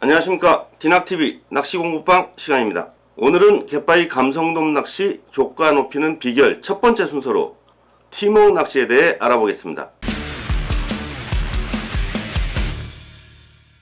안녕하십니까. 디낙TV 낚시공부방 시간입니다. 오늘은 갯바위 감성돔 낚시 조가 높이는 비결 첫 번째 순서로 티모 낚시에 대해 알아보겠습니다.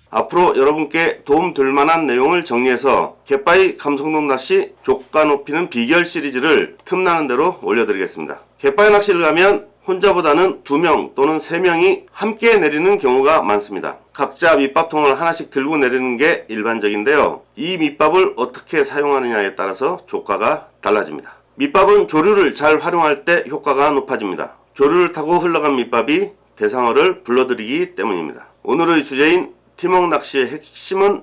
앞으로 여러분께 도움 될 만한 내용을 정리해서 갯바위 감성돔 낚시 조가 높이는 비결 시리즈를 틈나는 대로 올려드리겠습니다. 갯바위 낚시를 가면 혼자보다는 두 명 또는 세 명이 함께 내리는 경우가 많습니다. 각자 밑밥통을 하나씩 들고 내리는 게 일반적인데요. 이 밑밥을 어떻게 사용하느냐에 따라서 조가가 달라집니다. 밑밥은 조류를 잘 활용할 때 효과가 높아집니다. 조류를 타고 흘러간 밑밥이 대상어를 불러들이기 때문입니다. 오늘의 주제인 티먹 낚시의 핵심은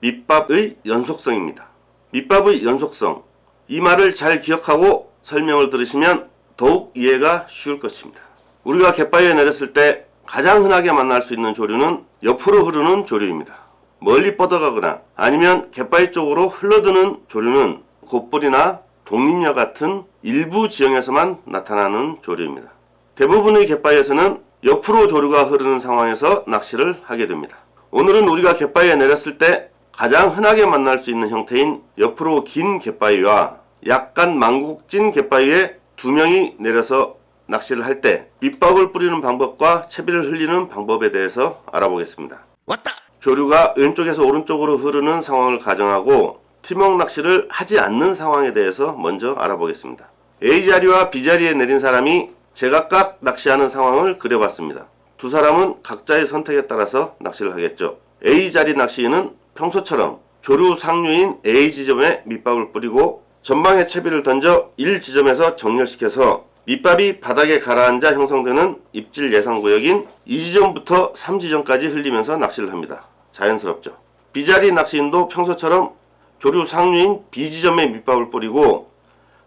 밑밥의 연속성입니다. 밑밥의 연속성. 이 말을 잘 기억하고 설명을 들으시면 더욱 이해가 쉬울 것입니다. 우리가 갯바위에 내렸을 때 가장 흔하게 만날 수 있는 조류는 옆으로 흐르는 조류입니다. 멀리 뻗어가거나 아니면 갯바위 쪽으로 흘러드는 조류는 곱불이나 독립녀 같은 일부 지형에서만 나타나는 조류입니다. 대부분의 갯바위에서는 옆으로 조류가 흐르는 상황에서 낚시를 하게 됩니다. 오늘은 우리가 갯바위에 내렸을 때 가장 흔하게 만날 수 있는 형태인 옆으로 긴 갯바위와 약간 망국진 갯바위에 두 명이 내려서 낚시를 할때 밑밥을 뿌리는 방법과 채비를 흘리는 방법에 대해서 알아보겠습니다. 왔다. 조류가 왼쪽에서 오른쪽으로 흐르는 상황을 가정하고 티먹 낚시를 하지 않는 상황에 대해서 먼저 알아보겠습니다. A자리와 B자리에 내린 사람이 제각각 낚시하는 상황을 그려봤습니다. 두 사람은 각자의 선택에 따라서 낚시를 하겠죠. A자리 낚시인은 평소처럼 조류 상류인 A 지점에 밑밥을 뿌리고 전방에 채비를 던져 1 지점에서 정렬시켜서 밑밥이 바닥에 가라앉아 형성되는 입질 예상 구역인 2지점부터 3지점까지 흘리면서 낚시를 합니다. 자연스럽죠. B자리 낚시인도 평소처럼 조류 상류인 B지점에 밑밥을 뿌리고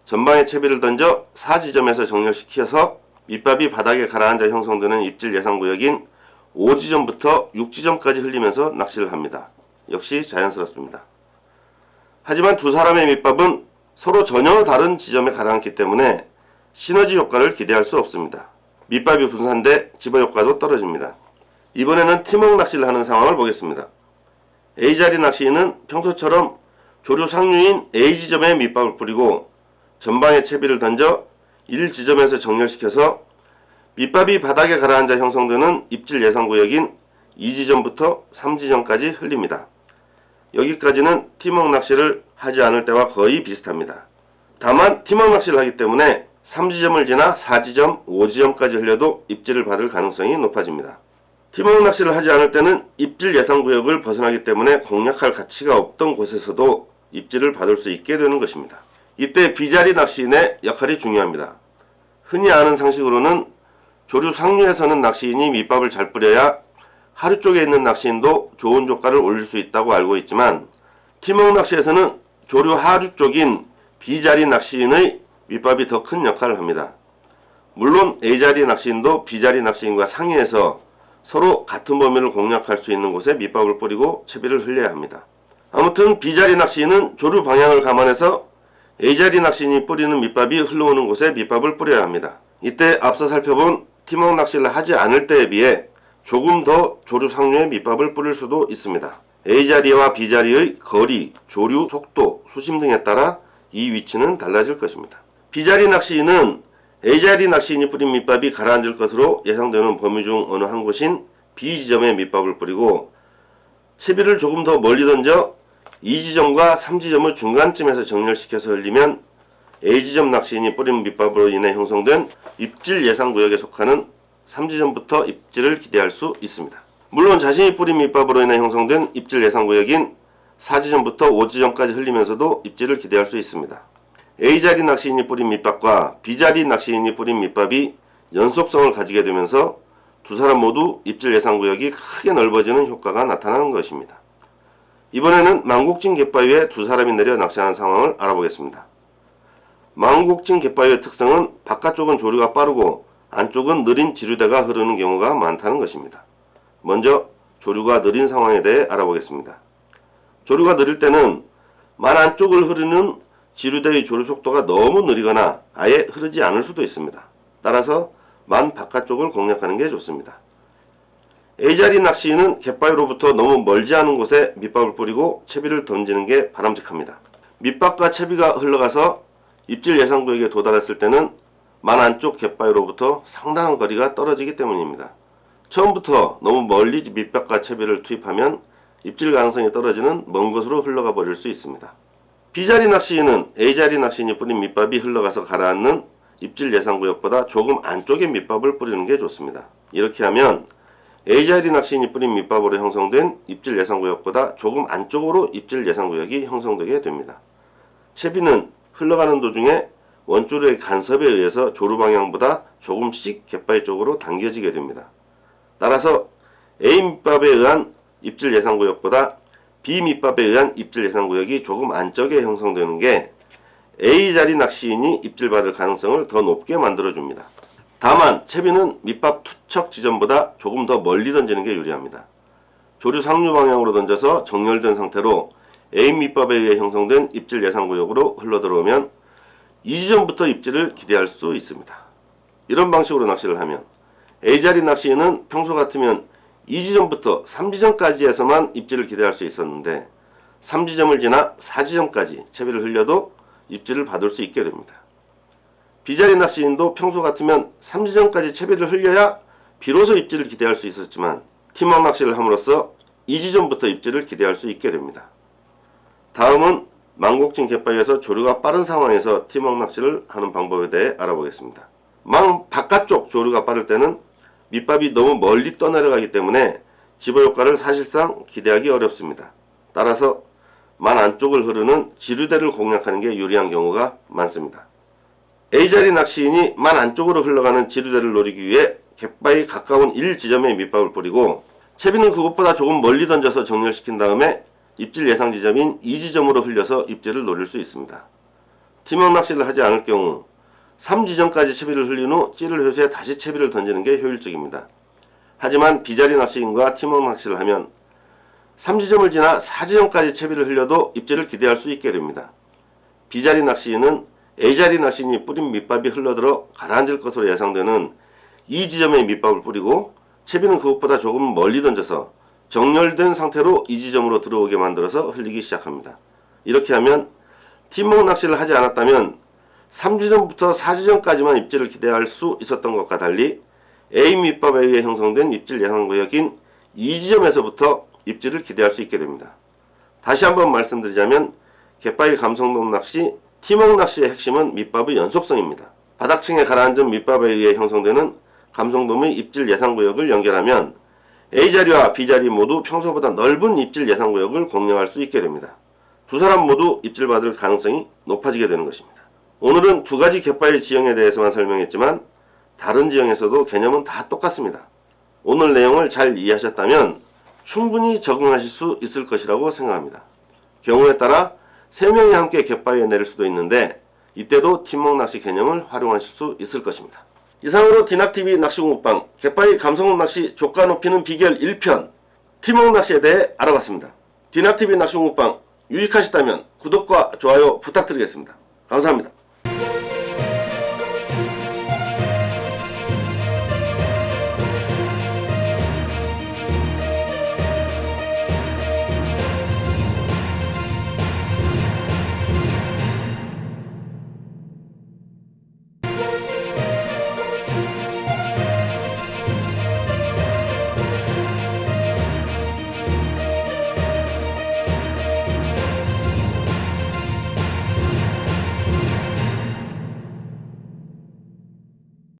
전방에 채비를 던져 4지점에서 정렬시켜서 밑밥이 바닥에 가라앉아 형성되는 입질 예상 구역인 5지점부터 6지점까지 흘리면서 낚시를 합니다. 역시 자연스럽습니다. 하지만 두 사람의 밑밥은 서로 전혀 다른 지점에 가라앉기 때문에 시너지 효과를 기대할 수 없습니다. 밑밥이 분산돼 집어 효과도 떨어집니다. 이번에는 팀워크 낚시를 하는 상황을 보겠습니다. A자리 낚시인은 평소처럼 조류 상류인 A지점에 밑밥을 뿌리고 전방에 채비를 던져 1지점에서 정렬시켜서 밑밥이 바닥에 가라앉아 형성되는 입질 예상 구역인 2지점부터 3지점까지 흘립니다. 여기까지는 팀워크 낚시를 하지 않을 때와 거의 비슷합니다. 다만 팀워크 낚시를 하기 때문에 3지점을 지나 4지점, 5지점까지 흘려도 입질을 받을 가능성이 높아집니다. 팀워크 낚시를 하지 않을 때는 입질 예상 구역을 벗어나기 때문에 공략할 가치가 없던 곳에서도 입질을 받을 수 있게 되는 것입니다. 이때 비자리 낚시인의 역할이 중요합니다. 흔히 아는 상식으로는 조류 상류에서는 낚시인이 밑밥을 잘 뿌려야 하류 쪽에 있는 낚시인도 좋은 조가를 올릴 수 있다고 알고 있지만 팀워크 낚시에서는 조류 하류 쪽인 B자리 낚시인의 밑밥이 더 큰 역할을 합니다. 물론 A자리 낚시인도 B자리 낚시인과 상의해서 서로 같은 범위를 공략할 수 있는 곳에 밑밥을 뿌리고 채비를 흘려야 합니다. 아무튼 B자리 낚시인은 조류 방향을 감안해서 A자리 낚시인이 뿌리는 밑밥이 흘러오는 곳에 밑밥을 뿌려야 합니다. 이때 앞서 살펴본 팀워크 낚시를 하지 않을 때에 비해 조금 더 조류 상류에 밑밥을 뿌릴 수도 있습니다. A자리와 B자리의 거리, 조류, 속도, 수심 등에 따라 이 위치는 달라질 것입니다. B자리 낚시인은 A자리 낚시인이 뿌린 밑밥이 가라앉을 것으로 예상되는 범위 중 어느 한 곳인 B지점에 밑밥을 뿌리고 채비를 조금 더 멀리 던져 2지점과 3지점을 중간쯤에서 정렬시켜서 흘리면 A지점 낚시인이 뿌린 밑밥으로 인해 형성된 입질 예상 구역에 속하는 3지점부터 입질을 기대할 수 있습니다. 물론 자신이 뿌린 밑밥으로 인해 형성된 입질 예상 구역인 4지점부터 5지점까지 흘리면서도 입질을 기대할 수 있습니다. A자리 낚시인이 뿌린 밑밥과 B자리 낚시인이 뿌린 밑밥이 연속성을 가지게 되면서 두 사람 모두 입질 예상 구역이 크게 넓어지는 효과가 나타나는 것입니다. 이번에는 망국진 갯바위에 두 사람이 내려 낚시하는 상황을 알아보겠습니다. 망국진 갯바위의 특성은 바깥쪽은 조류가 빠르고 안쪽은 느린 지류대가 흐르는 경우가 많다는 것입니다. 먼저 조류가 느린 상황에 대해 알아보겠습니다. 조류가 느릴 때는 만 안쪽을 흐르는 지류대의 조류 속도가 너무 느리거나 아예 흐르지 않을 수도 있습니다. 따라서 만 바깥쪽을 공략하는 게 좋습니다. A자리 낚시인은 갯바위로부터 너무 멀지 않은 곳에 밑밥을 뿌리고 채비를 던지는 게 바람직합니다. 밑밥과 채비가 흘러가서 입질 예상 구역에 도달했을 때는 만 안쪽 갯바위로부터 상당한 거리가 떨어지기 때문입니다. 처음부터 너무 멀리 밑밥과 채비를 투입하면 입질 가능성이 떨어지는 먼 곳으로 흘러가 버릴 수 있습니다. B자리 낚시인은 A자리 낚시인이 뿌린 밑밥이 흘러가서 가라앉는 입질 예상 구역보다 조금 안쪽에 밑밥을 뿌리는 게 좋습니다. 이렇게 하면 A자리 낚시인이 뿌린 밑밥으로 형성된 입질 예상 구역보다 조금 안쪽으로 입질 예상 구역이 형성되게 됩니다. 채비는 흘러가는 도중에 원줄의 간섭에 의해서 조루 방향보다 조금씩 갯바위 쪽으로 당겨지게 됩니다. 따라서 A 밑밥에 의한 입질 예상 구역보다 B 밑밥에 의한 입질 예상 구역이 조금 안쪽에 형성되는 게 A 자리 낚시인이 입질 받을 가능성을 더 높게 만들어 줍니다. 다만 채비는 밑밥 투척 지점보다 조금 더 멀리 던지는 게 유리합니다. 조류 상류 방향으로 던져서 정렬된 상태로 A 밑밥에 의해 형성된 입질 예상 구역으로 흘러 들어오면 이 지점부터 입질을 기대할 수 있습니다. 이런 방식으로 낚시를 하면 A 자리 낚시인은 평소 같으면 2지점부터 3지점까지에서만 입질을 기대할 수 있었는데 3지점을 지나 4지점까지 채비를 흘려도 입질을 받을 수 있게 됩니다. B자리 낚시인도 평소 같으면 3지점까지 채비를 흘려야 비로소 입질을 기대할 수 있었지만 팀워크 낚시를 함으로써 2지점부터 입질을 기대할 수 있게 됩니다. 다음은 망곡진 갯바위에서 조류가 빠른 상황에서 팀워크 낚시를 하는 방법에 대해 알아보겠습니다. 망 바깥쪽 조류가 빠를 때는 밑밥이 너무 멀리 떠내려가기 때문에 집어 효과를 사실상 기대하기 어렵습니다. 따라서 만 안쪽을 흐르는 지류대를 공략하는 게 유리한 경우가 많습니다. A자리 낚시인이 만 안쪽으로 흘러가는 지류대를 노리기 위해 갯바위 가까운 1지점에 밑밥을 뿌리고 채비는 그것보다 조금 멀리 던져서 정렬시킨 다음에 입질 예상 지점인 2지점으로 흘려서 입질을 노릴 수 있습니다. 팀원 낚시를 하지 않을 경우 3지점까지 채비를 흘린 후 찌를 회수해 다시 채비를 던지는 게 효율적입니다. 하지만 비자리 낚시인과 팀워크 낚시를 하면 3지점을 지나 4지점까지 채비를 흘려도 입질을 기대할 수 있게 됩니다. 비자리 낚시인은 A자리 낚시인이 뿌린 밑밥이 흘러들어 가라앉을 것으로 예상되는 이 지점에 밑밥을 뿌리고 채비는 그것보다 조금 멀리 던져서 정렬된 상태로 이 지점으로 들어오게 만들어서 흘리기 시작합니다. 이렇게 하면 팀워크 낚시를 하지 않았다면 3지점부터 4지점까지만 입질을 기대할 수 있었던 것과 달리 A 밑밥에 의해 형성된 입질 예상 구역인 2지점에서부터 입질을 기대할 수 있게 됩니다. 다시 한번 말씀드리자면 갯바위 감성돔 낚시, 팀워크 낚시의 핵심은 밑밥의 연속성입니다. 바닥층에 가라앉은 밑밥에 의해 형성되는 감성돔의 입질 예상 구역을 연결하면 A자리와 B자리 모두 평소보다 넓은 입질 예상 구역을 공략할 수 있게 됩니다. 두 사람 모두 입질 받을 가능성이 높아지게 되는 것입니다. 오늘은 두 가지 갯바위 지형에 대해서만 설명했지만 다른 지형에서도 개념은 다 똑같습니다. 오늘 내용을 잘 이해하셨다면 충분히 적응하실 수 있을 것이라고 생각합니다. 경우에 따라 3명이 함께 갯바위에 내릴 수도 있는데 이때도 팀워크 낚시 개념을 활용하실 수 있을 것입니다. 이상으로 디낙TV 낚시공부방 갯바위 감성돔 낚시 조가 높이는 비결 1편 팀워크 낚시에 대해 알아봤습니다. 디낙TV 낚시공부방 유익하셨다면 구독과 좋아요 부탁드리겠습니다. 감사합니다.